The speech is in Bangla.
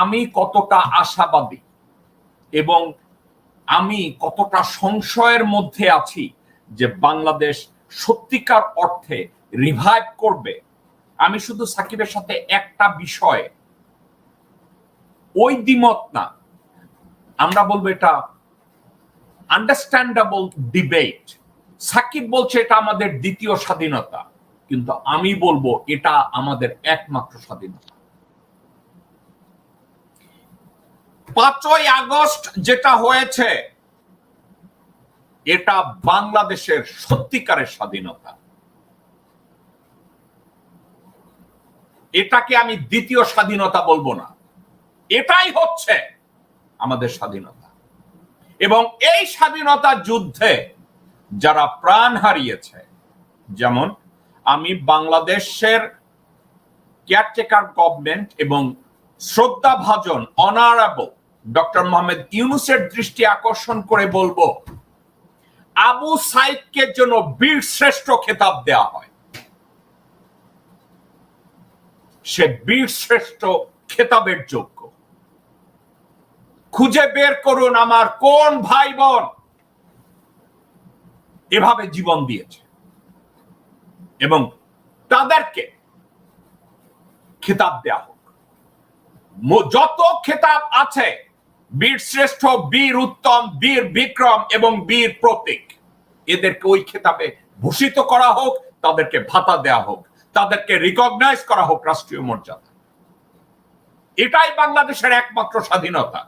আমি কতটা আশাবাদী এবং আমি কতটা সংশয়ের মধ্যে আছি যে বাংলাদেশ সত্যিকার অর্থে রিভাইভ করবে। আমি শুধু সাকিবের সাথে একটা বিষয়, ওই দ্বিমত না। আমরা বলব এটা আন্ডারস্ট্যান্ডেবল ডিবেট সাকিব বলছে এটা আমাদের দ্বিতীয় স্বাধীনতা, কিন্তু আমি বলব এটা আমাদের একমাত্র স্বাধীনতা। পাঁচই আগস্ট যেটা হয়েছে, এটা বাংলাদেশের সত্যিকারের স্বাধীনতা। এটাকে আমি দ্বিতীয় স্বাধীনতা বলব না। এটাই হচ্ছে আমাদের স্বাধীনতা। এবং এই স্বাধীনতা যুদ্ধে যারা প্রাণ হারিয়েছে, যেমন আমি বাংলাদেশের কেয়ারটেকার গভর্নমেন্ট এবং শ্রদ্ধা ভাজন অনারেবল ডক্টর মোহাম্মদ ইউনুসের দৃষ্টি আকর্ষণ করে বলব, আবু সাইদকে জন্য বীর শ্রেষ্ঠ খেতাব দেওয়া হয়। সে বীর শ্রেষ্ঠ খেতাবের যোগ্য। খুঁজে বের করুন আমার কোন ভাই বোন। এভাবে জীবন দিয়েছে। এবং তাদেরকে খেতাব দেয়া হোক। যত খেতাব আছে বীর শ্রেষ্ঠ, বীর উত্তম, বীর বিক্রম এবং বীর প্রতীক। এদেরকে ওই খেতাবে ভূষিত করা হোক, তাদেরকে ভাতা দেয়া হোক, তাদেরকে রিকগনাইজ করা হোক রাষ্ট্রীয় মর্যাদা। এটাই বাংলাদেশের একমাত্র স্বাধীনতা।